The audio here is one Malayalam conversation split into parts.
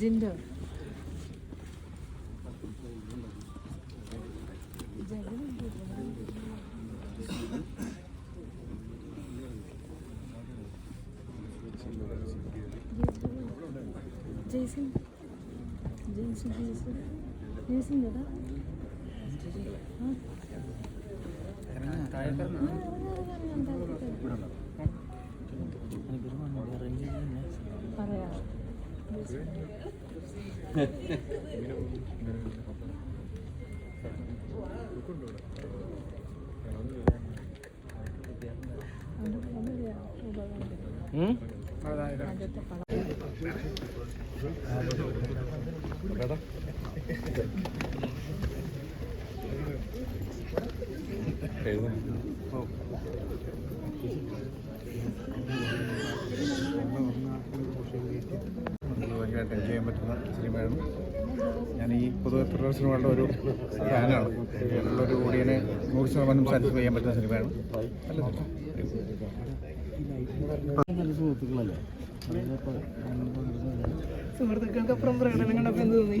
ജിൻഡോ. ജയ്സിൻ. ജയ്സിൻ ജയ്സിൻ. ജയ്സിൻ ചേട്ടാ പറയാം ആദ്യത്തെ പടം നമുക്ക് ഭയങ്കരമായിട്ട് എൻജോയ് ഞാൻ ഈ പൊതുവെ ത്രില്ലർ ഒരു ഫാനാണ് ഒരു ഓഡിയനെ നൂറ് ശതമാനം സാറ്റിസ്ഫൈ ചെയ്യാൻ പറ്റുന്ന സിനിമയാണ് സുഹൃത്തുക്കൾക്കപ്പുറം പ്രകടനം കണ്ടപ്പോൾ എന്ത് തോന്നി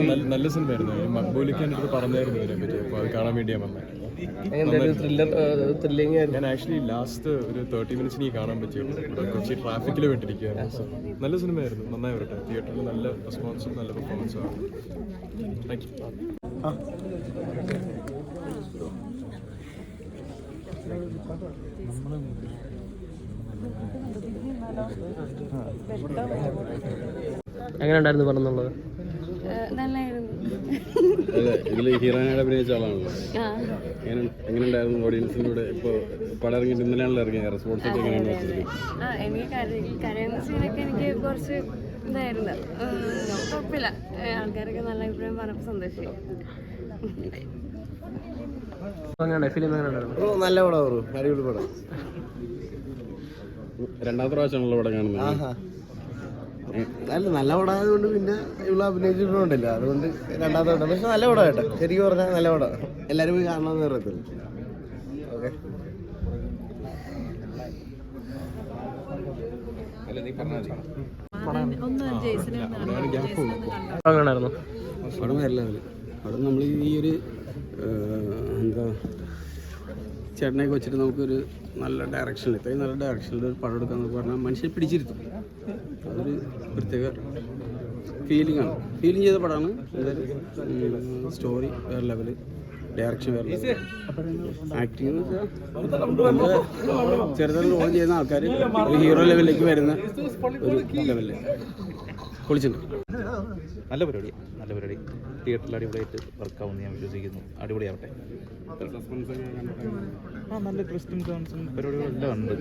നല്ല- നല്ല സിനിമയായിരുന്നു മക്ബൂലിക്ക് എന്റെ പറഞ്ഞായിരുന്നു ഇതിനെ പറ്റി അപ്പോൾ അത് കാണാൻ വേണ്ടി ഞാൻ വന്നത് ഞാൻ ആക്ച്വലി ലാസ്റ്റ് ഒരു തേർട്ടി മിനിറ്റ്സ് എനിക്ക് കാണാൻ പറ്റിയുള്ളൂ കൊച്ചി ട്രാഫിക്കിൽ വിട്ടിരിക്കുകയായിരുന്നു നല്ല സിനിമയായിരുന്നു. നന്നായി വരട്ടെ. തിയേറ്ററിൽ നല്ല റെസ്പോൺസും നല്ല പെർഫോമൻസും ആണ്. താങ്ക് യു എങ്ങനെ ഉണ്ടായിരുന്നു പറഞ്ഞുള്ളത് ഇതിൽ അഭിനയിച്ച ആളാണല്ലോ. എങ്ങനെ എങ്ങനെയുണ്ടായിരുന്നു കൂടെ ഇപ്പോൾ പടം ഇറങ്ങിയിട്ട് ഇന്നലെയാണല്ലോ ഇറങ്ങിയ? റെസ്പോൺസ് ഒക്കെ എങ്ങനെയാണ് വെച്ചത് ആ എനിക്ക് കുറച്ച് ഇതായിരുന്നു. ഉം, കുഴപ്പമില്ല. ആൾക്കാരൊക്കെ നല്ല അഭിപ്രായം പറഞ്ഞപ്പോൾ നല്ല പടം അടിപൊളി പടം. രണ്ടാമത്തെ പ്രാവശ്യമാണല്ലോ പടം കാണുന്നത്. അല്ല നല്ല പടമായതുകൊണ്ട് പിന്നെ ഇവിടെ അഭിനയിച്ചിട്ടുണ്ടല്ലോ. അതുകൊണ്ട് രണ്ടാമത്തെ പടം പക്ഷെ നല്ല പടം കേട്ടോ. ശരിക്കും പറഞ്ഞാൽ നല്ല പടം എല്ലാവരും പോയി കാണണമെന്ന് പറയത്തില്ല ഓക്കെ. പടം വരില്ല അതിൽ പടം നമ്മൾ ഈ ഒരു എന്താ ചേട്ടനെയൊക്കെ വെച്ചിട്ട് നമുക്കൊരു നല്ല ഡയറക്ഷനിൽ ഇത്രയും നല്ല ഡയറക്ഷനിൽ ഒരു പടം എടുക്കാന്ന് പറഞ്ഞാൽ മനുഷ്യനെ പിടിച്ചിരുത്തും. അതൊരു പ്രത്യേക ഫീലിംഗ് ആണ്. ഫീലിംഗ് ചെയ്ത പടമാണ്. സ്റ്റോറി വേറെ ലെവൽ ഡയറക്ഷൻ വേറെ ആക്ടിങ് ചെറുതായി റോൾ ചെയ്യുന്ന ആൾക്കാർ ഒരു ഹീറോ ലെവലിലേക്ക് വരുന്ന ഒരു ലെവലിൽ പൊളിച്ചിട്ടുണ്ട് നല്ല പരിപാടി നല്ല പരിപാടി. തിയേറ്ററിൽ അടിപൊളിയായിട്ട് വർക്കാവുമെന്ന് ഞാൻ വിശ്വസിക്കുന്നു. അടിപൊളിയാവട്ടെ. ആ നല്ല ക്രിസ്ത്യൻ സോൺസും പരിപാടികളെല്ലാം ഉണ്ട്.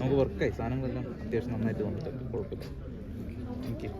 നമുക്ക് വർക്കായി സാധനങ്ങളെല്ലാം അത്യാവശ്യം നന്നായിട്ട് വന്നിട്ടുണ്ട്. കുഴപ്പമില്ല. യു